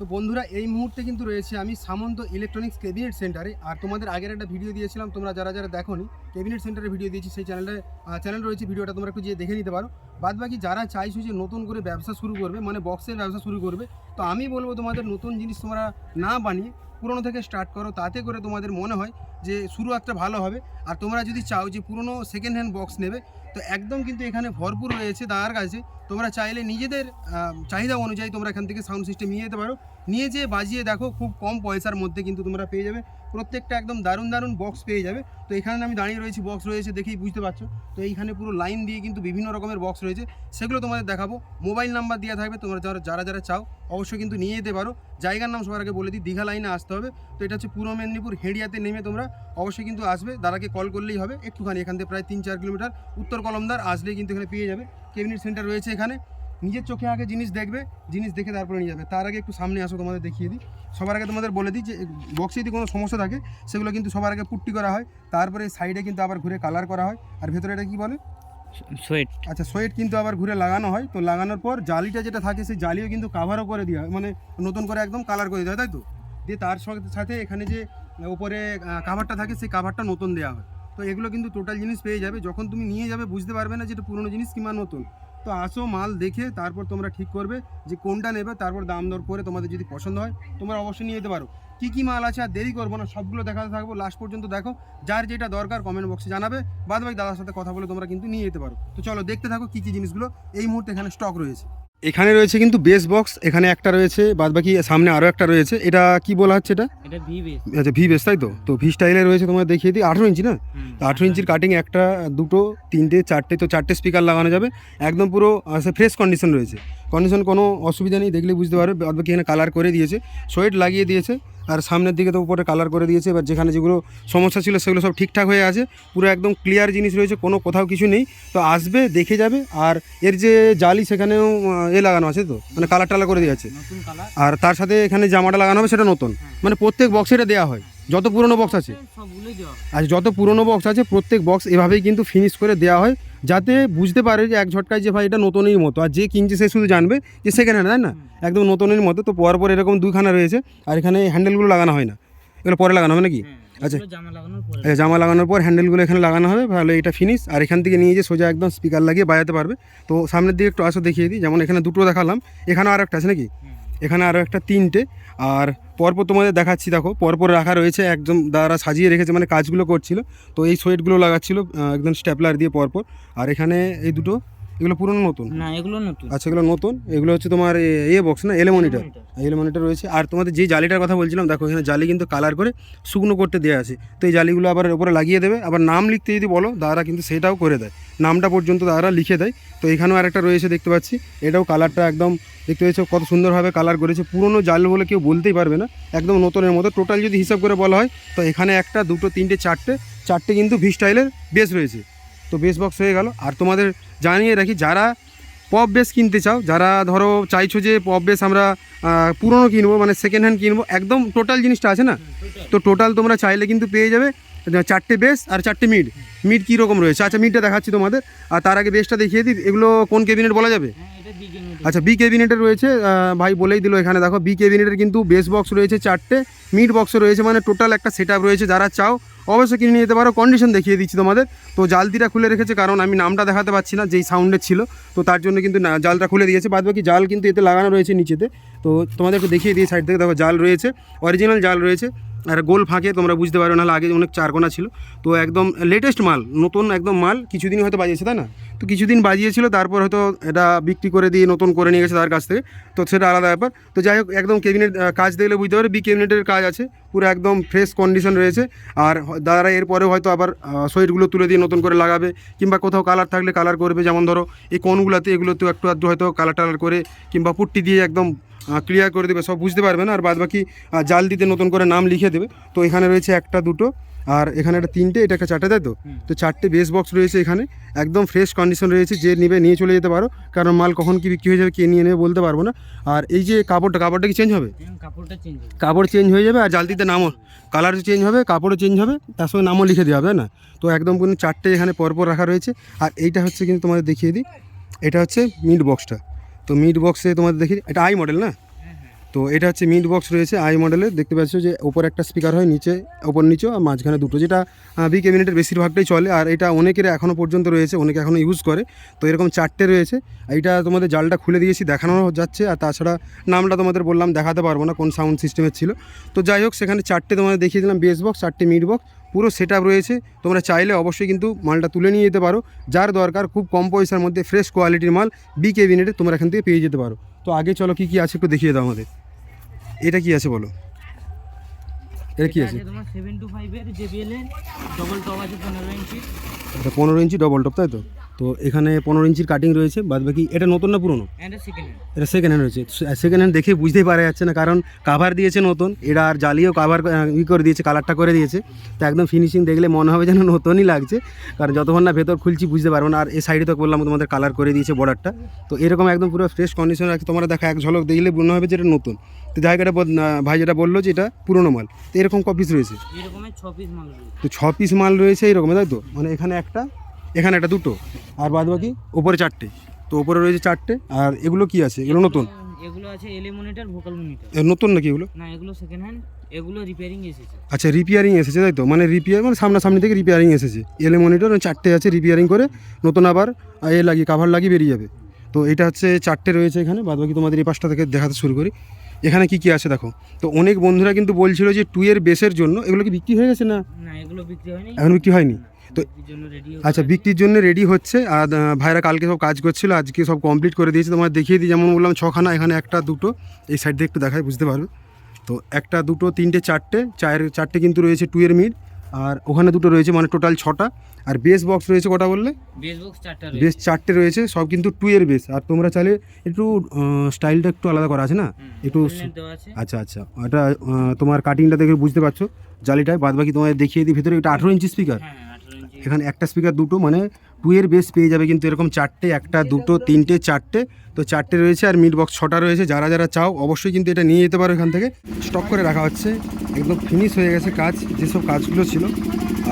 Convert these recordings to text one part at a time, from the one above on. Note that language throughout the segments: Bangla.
তো বন্ধুরা, এই মুহূর্তে কিন্তু রয়েছে আমি সামন্ত ইলেকট্রনিক্স ক্যাবিনেট সেন্টারে আর তোমাদের আগের একটা ভিডিও দিয়েছিলাম, তোমরা যারা যারা দেখোনি ক্যাবিনেট সেন্টারে ভিডিও দিয়েছি, সেই চ্যানেলটা চ্যানেল রয়েছে, ভিডিওটা তোমরা একটু গিয়ে দেখে নিতে পারো। বাদ বাকি যারা চাইছো যে নতুন করে ব্যবসা শুরু করবে মানে বক্সের ব্যবসা শুরু করবে, তো আমি বলব তোমাদের নতুন জিনিস তোমরা না বানিয়ে, পুরনো থেকে স্টার্ট করো, তাতে করে তোমাদের মনে হয় যে শুরু একটা ভালো হবে। আর তোমরা যদি চাও যে পুরনো সেকেন্ড হ্যান্ড বক্স নেবে তো একদম কিন্তু এখানে ভরপুর রয়েছে দাদার কাছে। তোমরা চাইলে নিজেদের চাহিদা অনুযায়ী তোমরা এখান থেকে সাউন্ড সিস্টেম নিয়ে যেতে পারো। নিয়ে যেয়ে বাজিয়ে দেখো, খুব কম পয়সার মধ্যে কিন্তু তোমরা পেয়ে যাবে। প্রত্যেকটা একদম দারুণ দারুণ বক্স পেয়ে যাবে। তো এখানে আমি দাঁড়িয়ে রয়েছি বক্স রয়েছে দেখেই বুঝতে পারছ। তো এইখানে পুরো লাইন দিয়ে কিন্তু বিভিন্ন রকমের বক্স রয়েছে। সেগুলো তোমাদের দেখাবো। মোবাইল নাম্বার দেওয়া থাকবে, তোমরা যারা যারা যারা চাও, অবশ্যই কিন্তু নিয়ে যেতে পারো। জায়গার নাম সবার আগে বলে দিই, দীঘা লাইনে আসতে হবে। তো এটা হচ্ছে পূর্ব মেদিনীপুর হেডিয়াতে নেমে তোমরা অবশ্যই কিন্তু আসবে। দাদাকে কল করলেই হবে। একটুখানি এখান থেকে প্রায় তিন চার কিলোমিটার উত্তর কলমদার আসলেই কিন্তু এখানে পেয়ে যাবে। ক্যাবিনেট সেন্টার রয়েছে এখানে। নিজের চোখে আগে জিনিস দেখবে জিনিস দেখে তারপরে নিয়ে যাবে। তার আগে একটু সামনে আসো তোমাদের দেখিয়ে দিই। সবার আগে তোমাদের বলে দিই যে বক্সে যদি কোনো সমস্যা থাকে সেগুলো কিন্তু সবার আগে পুট্টি করা হয়। তারপরে সাইডে কিন্তু আবার ঘুরে কালার করা হয়। আর ভেতরে এটা কী বলে? সোয়েট আচ্ছা সোয়েট কিন্তু আবার ঘুরে লাগানো হয়। তো লাগানোর পর জালিটা যেটা থাকে সেই জালিও কিন্তু কাভারও করে দেওয়া হয়। মানে নতুন করে একদম কালার করে দেওয়া হয় তাই তো? দিয়ে তার সঙ্গে- সাথে এখানে যে উপরে কাভারটা থাকে সেই কাভারটা নতুন দেওয়া হয়। তো এগুলো কিন্তু টোটাল জিনিস পেয়ে যাবে। যখন তুমি নিয়ে যাবে বুঝতে পারবে না যে এটা পুরনো জিনিস কিংবা নতুন। তো আসো মাল দেখে তারপর তোমরা ঠিক করবে যে কোনটা নেবে, তারপর দাম দর করে তোমাদের যদি পছন্দ হয়, তোমরা অবশ্যই নিয়ে যেতে পারো। কী কী মাল আছে আর দেরি করব না, সবগুলো দেখাতে থাকব। লাস্ট পর্যন্ত দেখো, যার যেটা দরকার কমেন্ট বক্সে জানাবে। বাদ বাকি দাদার সাথে কথা বলে তোমরা কিন্তু নিয়ে যেতে পারো। তো চলো দেখতে থাকো কী কী জিনিসগুলো এই মুহূর্তে এখানে স্টক রয়েছে। এখানে রয়েছে কিন্তু বেস বক্স এখানে একটা রয়েছে বাদ বাকি সামনে আরও একটা রয়েছে। এটা কি বলা হচ্ছে এটা? এটা আচ্ছা ভি বেস তাই তো? তো ভি স্টাইলে রয়েছে তোমার দেখিয়ে দিই। আঠেরো ইঞ্চি না? তো আঠেরো ইঞ্চির কাটিং একটা দুটো তিনটে চারটে তো চারটে স্পিকার লাগানো যাবে। একদম পুরো ফ্রেশ কন্ডিশন রয়েছে। কন্ডিশন কোনো অসুবিধা নেই দেখলে বুঝতে পারবে। বাকি এখানে কালার করে দিয়েছে। সোয়েট লাগিয়ে দিয়েছে আর সামনের দিকে তো উপরে কালার করে দিয়েছে। এবার যেখানে যেগুলো সমস্যা ছিল সেগুলো সব ঠিকঠাক হয়ে আছে। পুরো একদম ক্লিয়ার জিনিস রয়েছে কোনো কোথাও কিছু নেই। তো আসবে দেখে যাবে আর এর যে জালি সেখানেও এ লাগানো আছে তো? মানে কালার টালার করে দিয়েছে নতুন কালার আর তার সাথে এখানে জামাটা লাগানো হবে সেটা নতুন। মানে প্রত্যেক বক্সে এটা দেওয়া হয়। যত পুরনো বক্স আছে। আর যত পুরনো বক্স আছে প্রত্যেক বক্স এভাবেই কিন্তু ফিনিশ করে দেওয়া হয় যাতে বুঝতে পারে যে এক ঝটকায় যে ভাই এটা নতুনই মতো। আর যে কিনছে সে শুধু জানবে যে সেকেন্ড হ্যান্ড তাই না? একদম নতুনের মতো। তো পর পর এরকম দুখানা রয়েছে আর এখানে হ্যান্ডেলগুলো লাগানো হয় না। এগুলো পরে লাগানো হবে নাকি? হ্যাঁ, আচ্ছা। জামা লাগানোর পরে। এই জামা লাগানোর পর হ্যান্ডেলগুলো এখানে লাগানো হবে ভালো এটা ফিনিশ আর এখান থেকে নিয়ে যে সোজা একদম স্পিকার লাগিয়ে বাজাতে পারবে। তো সামনের দিকে একটু আসো দেখিয়ে দিই। যেমন এখানে দুটো দেখালাম। এখানেও আর একটা আছে নাকি? হুম। এখানে আরও একটা তিনটে। আর পরপর তোমাদের দেখাচ্ছি, দেখো, পরপর রাখা রয়েছে, একদম দ্বারা সাজিয়ে রেখেছে মানে কাজগুলো করছিল। তো এই সোয়েটগুলো লাগাচ্ছিল একদম স্ট্যাপলার দিয়ে পরপর। আর এখানে এই দুটো এগুলো পুরনো নতুন? না এগুলো নতুন। আচ্ছা এগুলো নতুন? এগুলো হচ্ছে তোমার এ- বক্স না? এলে মনিটর এলে মনিটর রয়েছে। আর তোমাদের যে জালিটার কথা বলছিলাম দেখো এখানে জালি কিন্তু কালার করে শুকনো করতে দেওয়া আছে। তো এই জালিগুলো আবার উপরে লাগিয়ে দেবে। আবার নাম লিখতে যদি বলো দাদারা কিন্তু সেটাও করে দেয়। নামটা পর্যন্ত দাদারা লিখে দেয়। তো এখানেও আরেকটা রয়েছে দেখতে পাচ্ছি। এটাও কালারটা একদম দেখতে পেয়েছ কত সুন্দরভাবে কালার করেছে। পুরনো জাল বলে কেউ বলতেই পারবে না। একদম নতুনের মতো। টোটাল যদি হিসাব করে বলা হয় তো এখানে একটা দুটো তিনটে চারটে চারটে কিন্তু ভি স্টাইলের বেস রয়েছে। তো বেস বক্স হয়ে গেল। আর তোমাদের জানিয়ে রাখি যারা পপ বেস কিনতে চাও যারা ধরো চাইছো যে পপ বেস আমরা পুরনো কিনবো মানে সেকেন্ড হ্যান্ড কিনবো একদম টোটাল জিনিসটা আছে না? তো টোটাল তোমরা চাইলে কিন্তু পেয়ে যাবে চারটে বেস আর চারটে মিড মিড কী রকম রয়েছে? আচ্ছা মিডটা দেখাচ্ছি তোমাদের। আর তার আগে বেসটা দেখিয়ে দিই এগুলো কোন ক্যাবিনেট বলা যাবে? হ্যাঁ আচ্ছা বি ক্যাবিনেটের রয়েছে ভাই বলেই দিল এখানে দেখো বি ক্যাবিনেটের কিন্তু বেস বক্স রয়েছে চারটে মিড বক্স রয়েছে মানে টোটাল একটা সেট রয়েছে যারা চাও অবশ্যই কিনে নিয়ে যেতে পারো। কন্ডিশন দেখিয়ে দিচ্ছি তোমাদের। তো জালতিটা খুলে রেখেছে, কারণ আমি নামটা দেখাতে পাচ্ছি না, যেই সাউন্ডের ছিল। তো তার জন্য কিন্তু জালটা খুলে দিয়েছে। বাদ বাকি জাল কিন্তু এতে লাগানো রয়েছে নিচেতে। তো তোমাদের একটু দেখিয়ে দিয়ে সাইড থেকে দেখো, জাল রয়েছে। অরিজিনাল জাল রয়েছে। আর গোল ফাঁকে তোমরা বুঝতে পারো না আগে অনেক চারকোনা ছিল। তো একদম লেটেস্ট মাল, নতুন একদম মাল কিছুদিন হয়তো বাজিয়েছে, তাই না? তো কিছুদিন বাজিয়েছিল, তারপর হয়তো এটা বিক্রি করে দিয়ে নতুন করে নিয়ে গেছে তার কাছ থেকে। তো সেটা আলাদা ব্যাপার। তো যাই হোক, একদম ক্যাবিনেট কাজ দেখলে বুঝতে পারে বি ক্যাবিনেটের কাজ আছে, পুরো একদম ফ্রেশ কন্ডিশন রয়েছে। আর দাদারা এরপরেও হয়তো আবার সোয়েটগুলো তুলে দিয়ে নতুন করে লাগাবে, কিংবা কোথাও কালার থাকলে কালার করবে। যেমন ধরো, এই কোনগুলোতে এগুলোতেও একটু আধটু হয়তো কালার টালার করে, কিংবা পুট্টি দিয়ে একদম ক্লিয়ার করে দেবে সব বুঝতে পারবে না আর বাদ বাকি জাল দিতে নতুন করে নাম লিখে দেবে। তো এখানে রয়েছে একটা দুটো আর এখানে একটা তিনটে এটা একটা চারটে তাই তো? তো চারটে বেস বক্স রয়েছে এখানে একদম ফ্রেশ কন্ডিশন রয়েছে যে নেবে নিয়ে চলে যেতে পারো কারণ মাল কখন কি বিক্রি হয়ে যাবে কে নিয়ে নেবে বলতে পারব না। আর এই যে কাপড়টা কাপড়টা কি চেঞ্জ হবে? কাপড়টা কাপড় চেঞ্জ হয়ে যাবে আর জালতিতে নামও কালার চেঞ্জ হবে কাপড়ও চেঞ্জ হবে তার সঙ্গে নামও লিখে দেওয়া হবে না? তো একদম কোনো চারটে এখানে পরপর রাখা রয়েছে আর এইটা হচ্ছে কিন্তু তোমাদের দেখিয়ে দিই এটা হচ্ছে মিড বক্সটা তো মিড বক্সে তোমাদের দেখি এটা আই মডেল না? হ্যাঁ হ্যাঁ। তো এটা হচ্ছে মিড বক্স রয়েছে আই মডেলের দেখতে পাচ্ছ যে ওপর একটা স্পিকার হয় নিচে ওপর নিচে আর মাঝখানে দুটো। যেটা বি ক্যাবিনেটের বেশিরভাগটাই চলে আর এটা অনেকের এখনও পর্যন্ত রয়েছে অনেকে এখনও ইউজ করে। তো এরকম চারটে রয়েছে। এইটা তোমাদের জালটা খুলে দিয়েছি দেখানো যাচ্ছে আর তাছাড়া নামটা তোমাদের বললাম দেখাতে পারব না কোন সাউন্ড সিস্টেমের ছিল। তো যাই হোক সেখানে চারটে তোমাদের দেখিয়ে দিলাম বেস বক্স চারটে মিড বক্স পুরো সেট রয়েছে। তোমরা চাইলে অবশ্যই কিন্তু মালটা তুলে নিয়ে যেতে পারো। যার দরকার খুব কম পয়সার মধ্যে ফ্রেশ কোয়ালিটির মাল বি ক্যাবিনেটে তোমরা এখান থেকে পেয়ে যেতে পারো। তো আগে চলো কী কী আছে একটু দেখিয়ে দাও আমাদের। এটা কি আছে বলো? এটা কি আছে? তোমার সেভেন টু ফাইভের জেবিএল এর ডবল টপ আছে পনেরো ইঞ্চি। এটা পনেরো ইঞ্চি ডবল টপ তাই তো? তো এখানে পনেরো ইঞ্চির কাটিং রয়েছে বাদ বাকি এটা নতুন না পুরনো? সেকেন্ড হ্যান্ড এটা সেকেন্ড হ্যান্ড রয়েছে। সেকেন্ড হ্যান্ড দেখে বুঝতেই পারা যাচ্ছে না কারণ কাভার দিয়েছে নতুন এটা আর জ্বালিয়েও কাভার ই করে দিয়েছে কালারটা করে দিয়েছে। তো একদম ফিনিশিং দেখলে মনে হবে যেন নতুনই লাগছে কারণ যতক্ষণ না ভেতর খুলছি বুঝতে পারব না আর এই সাইডে তো বললাম তোমাদের কালার করে দিয়েছে বর্ডারটা তো এরকম একদম পুরো ফ্রেশ কন্ডিশন আছে তোমরা দেখা এক ঝলক দেখলে মনে হবে যে এটা নতুন। তো জায়গাটা ভাই যেটা বলল যে এটা পুরনো মাল তো এরকম কপিস রয়েছে। পিস রয়েছে। তো ছ পিস মাল রয়েছে এরকম তাই তো? মানে এখানে একটা এখানে একটা দুটো। আর বাদ বাকি ওপরে চারটে। তো ওপরে রয়েছে চারটে। আর এগুলো কি আছে? এগুলো নতুন? এগুলো আছে এলে মনিটর ভোকাল মনিটর নতুন নাকি এগুলো? না এগুলো সেকেন্ড হ্যান্ড এগুলো রিপেয়ারিং এসেছে। আচ্ছা রিপেয়ারিং এসেছে তাই তো? মানে রিপেয়ার মানে সামনাসামনি থেকে রিপেয়ারিং এসেছে। এলে মনিটর চারটে আছে রিপেয়ারিং করে নতুন আবার এ লাগিয়ে কাভার লাগিয়ে বেরিয়ে যাবে। তো এটা হচ্ছে চারটে রয়েছে এখানে। বাদ বাকি তোমাদের এই পাশটা থেকে দেখাতে শুরু করি। এখানে কি কি আছে দেখো? তো অনেক বন্ধুরা কিন্তু বলছিল যে টু এর বেসের জন্য এগুলো কি বিক্রি হয়ে গেছে না? না এগুলো বিক্রি হয়নি। এখন বিক্রি হয়নি? তো আচ্ছা বিক্রির জন্য রেডি হচ্ছে। আর ভাইরা কালকে সব কাজ করছিল আজকে সব কমপ্লিট করে দিয়েছে। তোমার দেখিয়ে দিই যেমন বললাম ছখানা এখানে একটা দুটো। এই সাইড দিয়ে একটু দেখায় বুঝতে পারবে? তো একটা দুটো তিনটে চারটে চায়ের চারটে কিন্তু রয়েছে টু এর মিড আর ওখানে দুটো রয়েছে মানে টোটাল ছটা। আর বেস বক্স রয়েছে কটা বললে? বেস চারটা রয়েছে। সব কিন্তু টু এর বেস আর তোমরা চাইলে একটু স্টাইলটা একটু আলাদা করা আছে না? একটু আচ্ছা আচ্ছা। আহ, তোমার কাটিংটা দেখে বুঝতে পারছ জালিটায়। বাদ বাকি তোমায় দেখিয়ে দিই ভিতরে এটা আঠেরো ইঞ্চি স্পিকার এখানে একটা স্পিকার দুটো মানে টু এর বেস পেয়ে যাবে কিন্তু এরকম চারটে, একটা, দুটো, তিনটে, চারটে। তো চারটে রয়েছে আর মিড বক্স ছটা রয়েছে, যারা যারা চাও অবশ্যই কিন্তু এটা নিয়ে যেতে পারো এখান থেকে। স্টক করে রাখা হচ্ছে, একদম ফিনিশ হয়ে গেছে কাজ, যেসব কাজগুলো ছিল।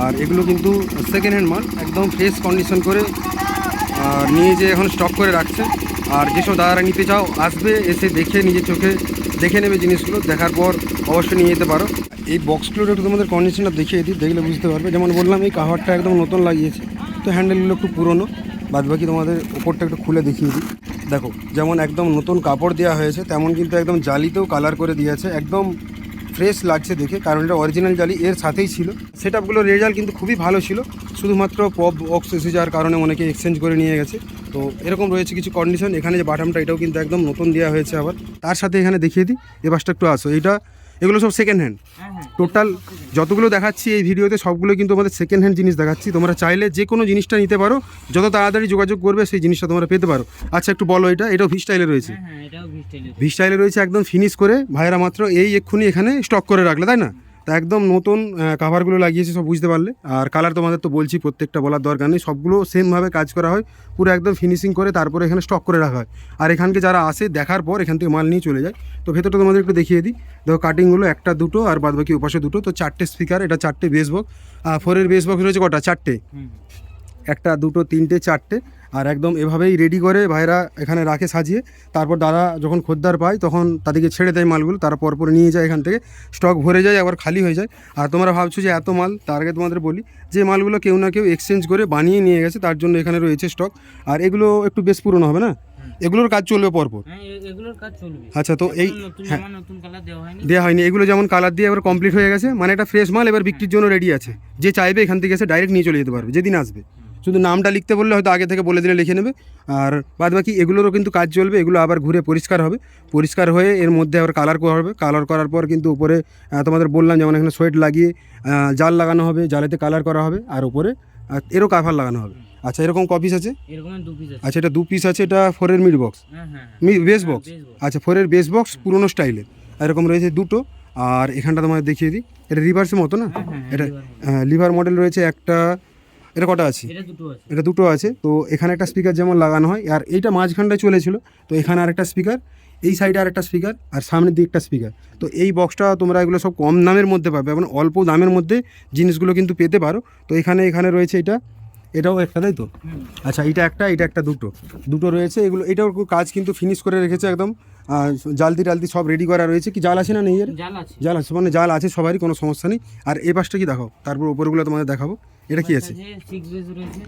আর এগুলো কিন্তু সেকেন্ড হ্যান্ড মাল, একদম ফ্রেশ কন্ডিশন করে, আর নিয়ে যে এখন স্টক করে রাখছে। আর যেসব দাদারা নিতে চাও, আসবে, এসে দেখে, নিজের চোখে দেখে নেবে জিনিসগুলো, দেখার পর অবশ্যই নিয়ে যেতে পারো। এই বক্সগুলোর একটু তোমাদের কন্ডিশনটা দেখিয়ে দিই, দেখলে বুঝতে পারবে। যেমন বললাম, এই কাভারটা একদম নতুন লাগিয়েছে। তো হ্যান্ডেলগুলো একটু পুরনো। বাদ বাকি তোমাদের ওপরটা একটু খুলে দেখিয়ে দিই। দেখো, যেমন একদম নতুন কাপড় দেওয়া হয়েছে, তেমন কিন্তু একদম জালিতেও কালার করে দিয়েছে। একদম ফ্রেশ লাগছে দেখে, কারণ এটা অরিজিনাল জালি, এর সাথেই ছিল। সেট আপগুলোর রেজাল্ট কিন্তু খুবই ভালো ছিল। শুধুমাত্র পপ বক্স এসে যাওয়ার কারণে অনেকে এক্সচেঞ্জ করে নিয়ে গেছে। তো এরকম রয়েছে কিছু কন্ডিশন এখানে যে বাটামটা এটাও কিন্তু একদম নতুন দেওয়া হয়েছে আবার। তার সাথে এখানে দেখিয়ে দিই, এ বাসটা একটু আসো। এটা এগুলো সব সেকেন্ড হ্যান্ড হ্যাঁ হ্যাঁ। টোটাল যতগুলো দেখাচ্ছি এই ভিডিওতে সবগুলো কিন্তু আমাদের সেকেন্ড হ্যান্ড জিনিস দেখাচ্ছি। তোমরা চাইলে যে কোনো জিনিসটা নিতে পারো। যত তাড়াতাড়ি যোগাযোগ করবে সেই জিনিসটা তোমরা পেতে পারো। আচ্ছা একটু বলো এটা। এটাও ভিস্টাইলে রয়েছে। হ্যাঁ হ্যাঁ স্টাইলে রয়েছে একদম ফিনিশ করে। ভাইরা মাত্র এই এক্ষুনি এখানে স্টক করে রাখলে তাই না? তা একদম নতুন কাভারগুলো লাগিয়েছে, সব বুঝতে পারলে। আর কালার তোমাদের তো বলছি, প্রত্যেকটা বলার দরকার নেই। সবগুলো সেমভাবে কাজ করা হয়, পুরো একদম ফিনিশিং করে তারপরে এখানে স্টক করে রাখা হয়। আর এখানকে যারা আসে, দেখার পর এখান থেকে মাল নিয়ে চলে যায়। তো ভেতরটা তোমাদের একটু দেখিয়ে দিই। দেখো কাটিংগুলো একটা, দুটো, আর বাদবাকি উপাশে দুটো। তো চারটে স্পিকার এটা চারটে বেস বক্স ফোরের বেস বক্স রয়েছে কটা? চারটে। একটা দুটো তিনটে চারটে আর একদম এভাবেই রেডি করে ভাইরা এখানে রাখে সাজিয়ে। তারপর দাদা যখন খদ্দার পায় তখন তাদেরকে ছেড়ে দেয় মালগুলো তারা পরপর নিয়ে যায় এখান থেকে। স্টক ভরে যায় আবার খালি হয়ে যায়। আর তোমরা ভাবছ যে এত মাল তার আগে তোমাদের বলি যে মালগুলো কেউ না কেউ এক্সচেঞ্জ করে বানিয়ে নিয়ে গেছে তার জন্য এখানে রয়েছে স্টক আর এগুলো একটু বেশ পুরনো হবে না? এগুলোর কাজ চলবে পরপর। হ্যাঁ এগুলোর কাজ চলবে। আচ্ছা তো এই হ্যাঁ। দেওয়া হয়নি। দেওয়া হয়নি। এগুলো যেমন কালার দিয়ে এবার কমপ্লিট হয়ে গেছে মানে এটা ফ্রেশ মাল এবার বিক্রির জন্য রেডি আছে। যে চাইবে এখান থেকে এসে ডাইরেক্ট নিয়ে চলে যেতে পারবে যেদিন আসবে। শুধু নামটা লিখতে বললে হয়তো আগে থেকে বলে দিলে লিখে নেবে। আর বাদ বাকি এগুলোরও কিন্তু কাজ চলবে এগুলো আবার ঘুরে পরিষ্কার হবে। পরিষ্কার হয়ে এর মধ্যে আবার কালার করা হবে। কালার করার পর কিন্তু উপরে তোমাদের বললাম যেমন এখানে সোয়েট লাগিয়ে জাল লাগানো হবে জালেতে কালার করা হবে আর উপরে এরও কাভার লাগানো হবে। আচ্ছা এরকম কপিস আছে? পিস আছে। আচ্ছা এটা দু পিস আছে এটা ফোরের মিড বক্স হ্যাঁ হ্যাঁ হ্যাঁ। বেস হ্যাঁ, বক্স আচ্ছা ফোরের বেস বক্স পুরোনো স্টাইলের এরকম রয়েছে দুটো আর এখানটা তোমাদের দেখিয়ে দিই। এটা রিভার্সের মতো না? হ্যাঁ হ্যাঁ এটা লিভার মডেল রয়েছে একটা এটা কটা আছে? এটা দুটো আছে। তো এখানে একটা স্পিকার যেমন লাগানো হয় আর এইটা মাঝখানটায় চলেছিল তো এখানে আরেকটা স্পিকার এই সাইডে আরেকটা স্পিকার আর সামনের দিকে একটা স্পিকার তো এই বক্সটা তোমরা এগুলো সব কম দামের মধ্যে পাবে মানে অল্প দামের মধ্যে জিনিসগুলো কিন্তু পেতে পারো। তো এখানে এখানে রয়েছে এটা এটাও একটা তাই তো? আচ্ছা এটা একটা এটা একটা দুটো। দুটো রয়েছে এগুলো এটাও কাজ কিন্তু ফিনিশ করে রেখেছে একদম। আহ, জালতি টালতি সব রেডি করা রয়েছে। কি জাল আছে না নেই এর? জাল আছে। জাল আছে মানে জাল আছে সবারই কোনো সমস্যা নেই। আর এই পাশটা কি দেখাও? তারপর ওপরগুলো তোমাদের দেখাবো। এটা কি আছে?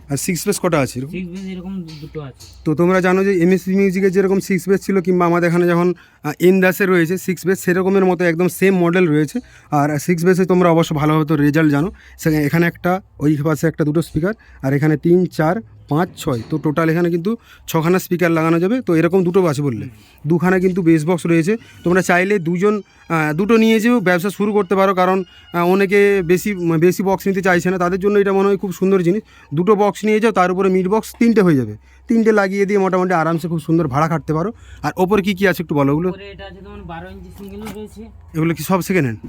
আর সিক্স বেস কটা আছে এরকম? দুটো তো তোমরা জানো যে এমএসপি মিউজিকের যেরকম সিক্স বেস ছিল কিংবা আমাদের এখানে যখন এন দাসে রয়েছে সিক্স বেস সেরকমের মতো একদম সেম মডেল রয়েছে। আর সিক্স বেসে তোমরা অবশ্য ভালোভাবে তো রেজাল্ট জানো। সে- এখানে একটা ওই পাশে একটা দুটো স্পিকার আর এখানে তিন চার পাঁচ, ছয়। তো টোটাল এখানে কিন্তু ছখানা স্পিকার লাগানো যাবে। তো এরকম দুটো বাস বললে। দুখানা কিন্তু বেস বক্স রয়েছে। তোমরা চাইলে দুজন দুটো নিয়ে যেও ব্যবসা শুরু করতে পারো কারণ অনেকে বেশি বেশি বক্স নিতে চাইছে না। তাদের জন্য এটা মনে হয় খুব সুন্দর জিনিস। দুটো বক্স নিয়ে যাও তার উপরে মিড বক্স তিনটে হয়ে যাবে। তিনটে লাগিয়ে দিয়ে মোটামুটি আরামসে খুব সুন্দর ভাড়া খাটতে পারো। আর ওপরে কী কী আছে একটু বলো ওগুলো? এগুলো কি সব সেকেন্ড হ্যান্ড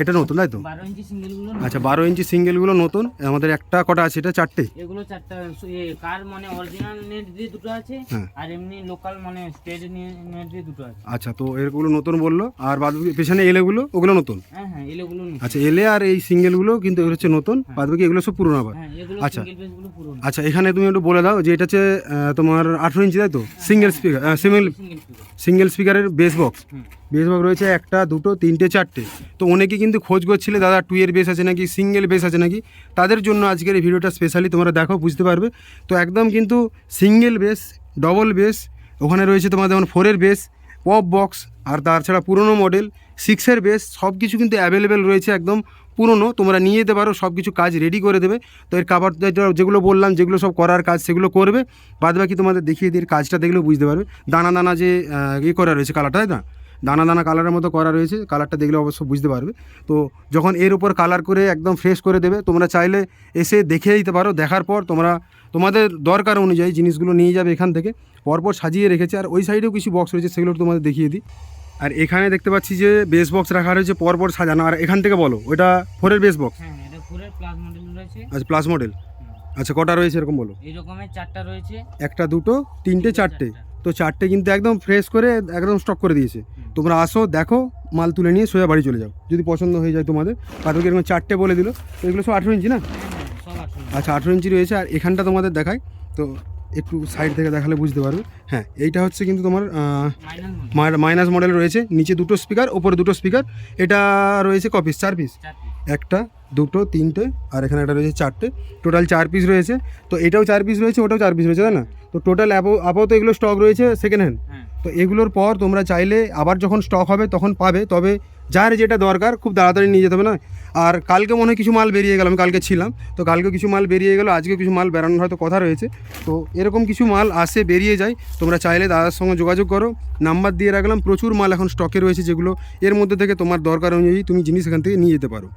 এটা নতুন তাই তো? আচ্ছা বারো ইঞ্চি সিঙ্গেলগুলো নতুন। আমাদের একটা কটা আছে এটা চারটে। এগুলো চারটা কার মানে অরিজিনাল নেট দিয়ে দুটো আছে হ্যাঁ। আর এমনি লোকাল মানে স্টেজ নেট দিয়ে দুটো আছে। আচ্ছা তো এরগুলো নতুন বলল। আর বাদ বাকি পেছনে এলেগুলো ওগুলো নতুন? হ্যাঁ হ্যাঁ নতুন। আচ্ছা এলে আর এই সিঙ্গেলগুলো কিন্তু এগুলো হচ্ছে নতুন বাদ বাকি এগুলো সব পুরনো আবার। হ্যাঁ আচ্ছা। আচ্ছা এখানে তুমি একটু বলে দাও যে এটা হচ্ছে তোমার আঠেরো ইঞ্চি তাই তো? সিঙ্গেল স্পিকার সিঙ্গেল সিঙ্গেল স্পিকারের বেস বক্স বেস বক্স রয়েছে একটা দুটো তিনটে চারটে। তো অনেকে কিন্তু খোঁজ করছিলে দাদা টু এর বেস আছে নাকি? সিঙ্গেল বেস আছে নাকি? তাদের জন্য আজকের এই ভিডিওটা স্পেশালি তোমরা দেখো বুঝতে পারবে। তো একদম কিন্তু সিঙ্গেল বেস ডবল বেস ওখানে রয়েছে তোমার যেমন ফোরের বেস পপ বক্স আর তাছাড়া পুরনো মডেল সিক্সের বেস সব কিছু কিন্তু অ্যাভেলেবেল রয়েছে একদম পুরনো। তোমরা নিয়ে যেতে পারো সব কিছু কাজ রেডি করে দেবে। তো এর কাবার যেগুলো বললাম, যেগুলো সব করার কাজ, সেগুলো করবে। বাদ বাকি তোমাদের দেখিয়ে দিয়ে কাজটা দেখলেও বুঝতে পারবে। দানা দানা যে ইয়ে করা রয়েছে কালারটা তাই না? দানা দানা কালারের মতো করা রয়েছে কালারটা দেখলে অবশ্য বুঝতে পারবে। তো যখন এর উপর কালার করে একদম ফ্রেশ করে দেবে তোমরা চাইলে এসে দেখে দিতে পারো দেখার পর তোমরা তোমাদের দরকার অনুযায়ী জিনিসগুলো নিয়ে যাবে এখান থেকে পরপর সাজিয়ে রেখেছে। আর ওই সাইডেও কিছু বক্স রয়েছে সেগুলো তোমাদের দেখিয়ে দিই। আর এখানে দেখতে পাচ্ছি যে বেস বক্স রাখা রয়েছে পরপর সাজানো। আর এখান থেকে বলো ওটা ফোরের বেস বক্স আচ্ছা প্লাস মডেল আচ্ছা কটা রয়েছে এরকম বলো? এই রকমের চারটা রয়েছে। একটা দুটো তিনটে চারটে। তো চারটে কিন্তু একদম ফ্রেশ করে একদম স্টক করে দিয়েছে। তোমরা আসো দেখো মাল তুলে নিয়ে সোজা বাড়ি চলে যাও। যদি পছন্দ হয়ে যায় তোমাদের। তাদেরকে এরকম চারটে বলে দিল। তো এগুলো সব আঠেরো ইঞ্চি না? আচ্ছা আঠেরো ইঞ্চি রয়েছে। আর এখানটা তোমাদের দেখায় তো একটু সাইড থেকে দেখালে বুঝতে পারবে। হ্যাঁ এইটা হচ্ছে কিন্তু তোমার মাইনাস মডেল রয়েছে। নিচে দুটো স্পিকার ওপরে দুটো স্পিকার এটা রয়েছে ক পিস চার পিস। একটা দুটো তিনটে আর এখানে একটা রয়েছে চারটে। টোটাল চার পিস রয়েছে। তো এটাও চার পিস রয়েছে ওটাও চার পিস রয়েছে তাই না? তো টোটাল আপাতত এগুলো স্টক রয়েছে সেকেন্ড হ্যান্ড হ্যাঁ। তো এগুলোর পর তোমরা চাইলে আবার যখন স্টক হবে তখন পাবে তবে যার যেটা দরকার খুব তাড়াতাড়ি নিয়ে যেতে হবে না। আর কালকে মনে হয় কিছু মাল বেরিয়ে গেল আমি কালকে ছিলাম। তো কালকে কিছু মাল বেরিয়ে গেলো আজকে কিছু মাল বেরানোর হয়তো কথা রয়েছে। তো এরকম কিছু মাল আসে বেরিয়ে যায়। তোমরা চাইলে দাদার সঙ্গে যোগাযোগ করো। নাম্বার দিয়ে রাখলাম প্রচুর মাল এখন স্টকে রয়েছে যেগুলো এর মধ্যে থেকে তোমার দরকার অনুযায়ী তুমি জিনিস এখান থেকে নিয়ে যেতে পারো।